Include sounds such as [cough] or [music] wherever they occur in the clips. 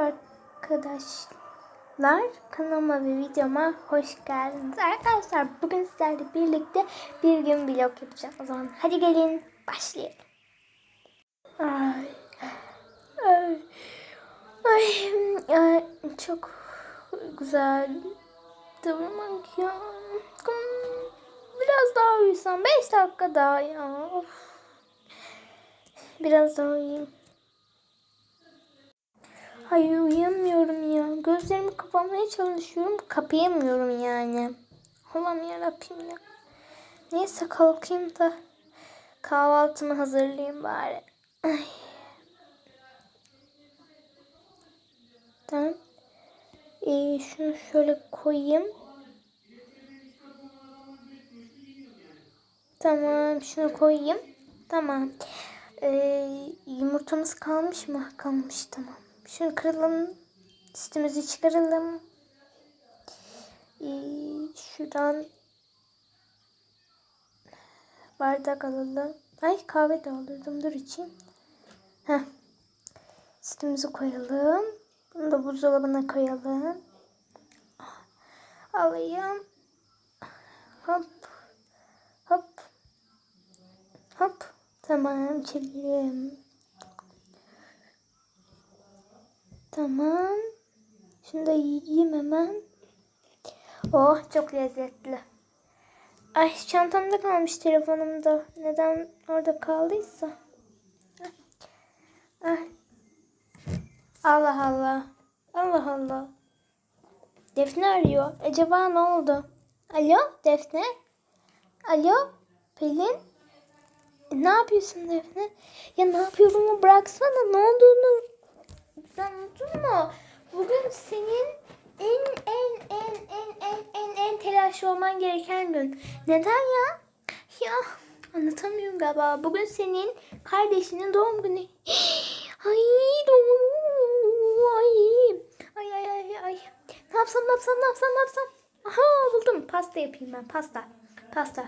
Merhaba arkadaşlar. Kanalıma ve videoma hoş geldiniz. Arkadaşlar bugün sizlerle birlikte bir gün vlog yapacağım. O zaman hadi gelin başlayalım. Ay, ay, ay, ay çok güzel durmak ya. Biraz daha uyusam 5 dakika daha ya. Of. Biraz daha uyuyayım. Hayır uyuyamıyorum ya. Gözlerimi kapamaya çalışıyorum. Kapayamıyorum yani. Allah'ım yarabbim ya. Neyse kalkayım da kahvaltımı hazırlayayım bari. Ay. Tamam. Ee, şunu şöyle koyayım. Tamam şunu koyayım. Tamam. Ee, yumurtamız kalmış mı? Kalmış tamam. Şunu kıralım. Üstümüzü çıkaralım. Ee, şuradan bardak alalım. Ay kahve de alırdım. Dur içeyim. Heh. Üstümüzü koyalım. Bunu da buzdolabına koyalım. Alayım. Hop. Hop. Hop. Tamam çevireyim. Tamam. Şunu da yiyeyim hemen. Oh çok lezzetli. Ay çantamda kalmış telefonumda. Neden orada kaldıysa. Ay. Allah Allah. Allah Allah. Defne arıyor. Acaba ne oldu? Alo Defne? Alo Pelin? E, ne yapıyorsun Defne? Ya ne yapıyorum bıraksana ne olduğunu sen unuttun mu? Bugün senin en en en en en en en telaş olman gereken gün. Neden ya? Ya anlatamıyorum galiba. Bugün senin kardeşinin doğum günü. [gasps] Ay doğru. Ay. Ay ay ay ay. Ne yapsam ne yapsam ne yapsam ne yapsam. Aha buldum. Pasta yapayım ben. Pasta. Pasta.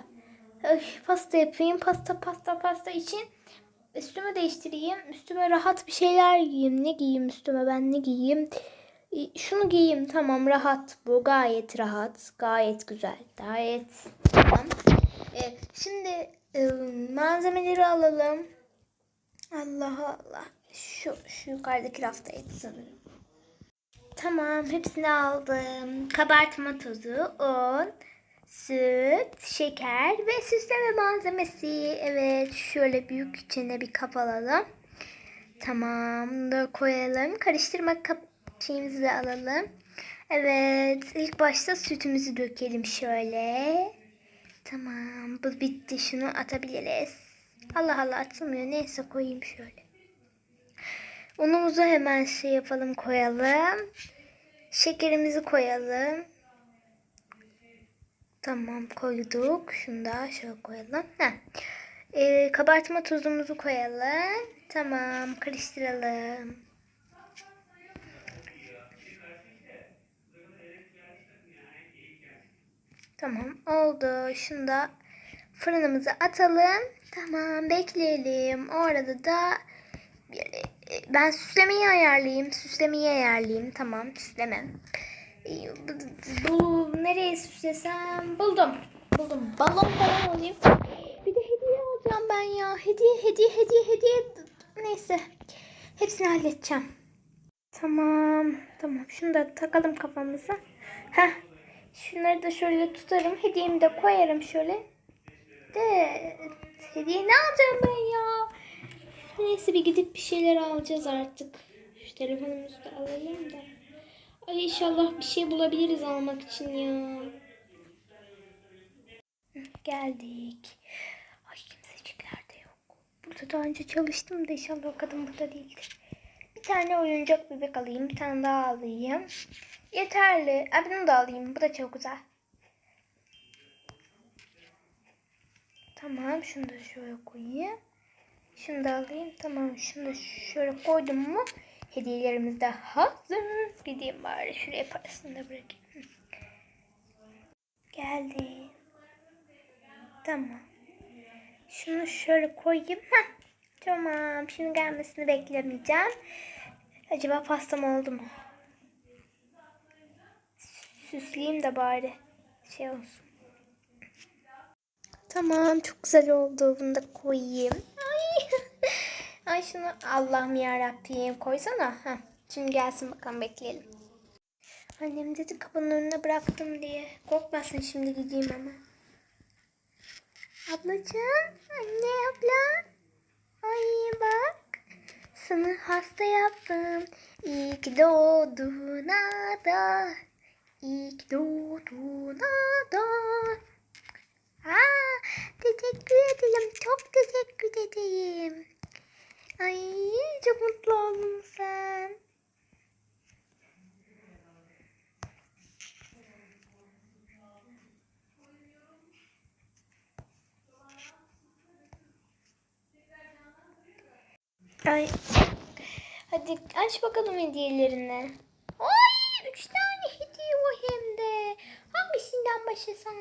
Ay, pasta yapayım. Pasta pasta pasta için üstümü değiştireyim. Üstüme rahat bir şeyler giyeyim. Ne giyeyim üstüme ben ne giyeyim? E, Şunu giyeyim tamam rahat bu gayet rahat gayet güzel gayet tamam. E, şimdi e, malzemeleri alalım. Allah Allah şu şu yukarıdaki raftaydı sanırım. Tamam hepsini aldım. Kabartma tozu, un, süt, şeker ve süsleme malzemesi. Evet şöyle büyük içine bir kap alalım. Tamam da koyalım. Karıştırma kap şeyimizi alalım. Evet ilk başta sütümüzü dökelim şöyle. Tamam bu bitti şunu atabiliriz. Allah Allah atılmıyor neyse koyayım şöyle. Unumuzu hemen şey yapalım koyalım. Şekerimizi koyalım. Tamam koyduk. Şunu da şöyle koyalım. Heh. Ee, kabartma tozumuzu koyalım. Tamam karıştıralım. Tamam oldu. Şunu da fırınımıza atalım. Tamam bekleyelim. O arada da e, ben süslemeyi ayarlayayım. Süslemeyi ayarlayayım. Tamam süsleme. Bu, nereye süslesem buldum. Buldum. Balon falan alayım. Bir de hediye alacağım ben ya. Hediye hediye hediye hediye. Neyse. Hepsini halledeceğim. Tamam. Tamam. Şunu da takalım kafamıza. Heh. Şunları da şöyle tutarım. Hediyemi de koyarım şöyle. De hediye ne alacağım ben ya? Neyse bir gidip bir şeyler alacağız artık. Şu telefonumuzu da alalım da. Ay inşallah bir şey bulabiliriz almak için ya. Geldik. Ay kimsecikler de yok. Burada daha önce çalıştım da inşallah o kadın burada değildir. Bir tane oyuncak bebek alayım. Bir tane daha alayım. Yeterli. Ay bunu da alayım. Bu da çok güzel. Tamam. Şunu da şöyle koyayım. Şunu da alayım. Tamam. Şunu da şöyle koydum mu? Hediyelerimiz de hazır. Gideyim bari. Şuraya parasını da bırakayım. Geldi. Tamam. Şunu şöyle koyayım. Heh. Tamam. Şimdi gelmesini beklemeyeceğim. Acaba pastam oldu mu? Süsleyeyim de bari şey olsun. Tamam çok güzel oldu. Bunu da koyayım. Ay, şunu Allah'ım ya Rabbim koysana. Heh. Şimdi gelsin bakalım bekleyelim. Annem dedi kapının önüne bıraktım diye. Korkmasın şimdi gideyim ama. Ablacığım, anne abla. Ay bak. Sana hasta yaptım. İyi ki doğdun ada. İyi ki doğdun ada. Aa, teşekkür ederim. Çok teşekkür ederim. Ay çok mutlu oldun sen. Ay. Hadi aç bakalım hediyelerini. Ay üç tane hediye var hem de. Hangisinden başlasam?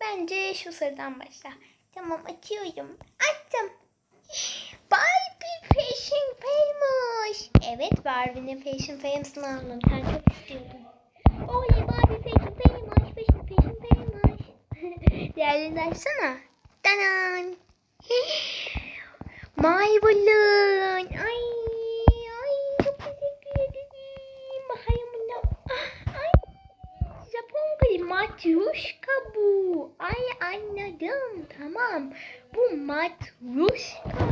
Bence şu sarıdan başla. Tamam açıyorum. Açtım. Barbie Fashion Famous. Evet Barbie'nin Fashion Famous'ını aldım. Sen çok istiyordun. Oley Barbie Fashion Famous. Fashion Fashion Famous. [laughs] Diğerlerini de açsana. Tanan. [laughs] My balloon. Ay, ay çok teşekkür ederim. Bakayım bunda. Ah, Ay, Japon kali matruşka bu. Ay anladım. Tamam. Bu matruşka.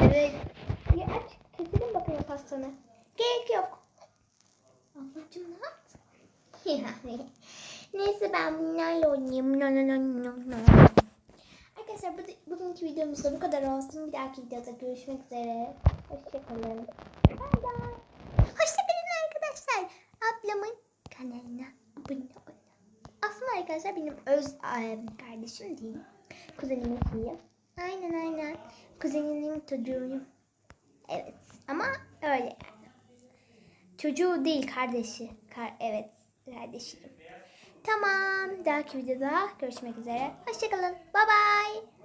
Evet. Bir aç. Keselim bakayım pastanı. Gerek yok. Ablacığım ne yaptın? Yani. [laughs] Neyse ben bunlarla oynayayım. No, no, no, no, no. Arkadaşlar bu, bugünkü videomuz da bu kadar olsun. Bir dahaki videoda görüşmek üzere. Hoşçakalın. Bye bye. Hoşçakalın arkadaşlar. Ablamın kanalına abone olun. Aslında arkadaşlar benim öz kardeşim değil. Kuzenimin kıyı. Aynen aynen. Kuzeninin çocuğuyum. Evet. Ama öyle yani. Çocuğu değil kardeşi. Kar evet kardeşim. Tamam. Dahaki videoda görüşmek üzere. Hoşçakalın. Bye bye.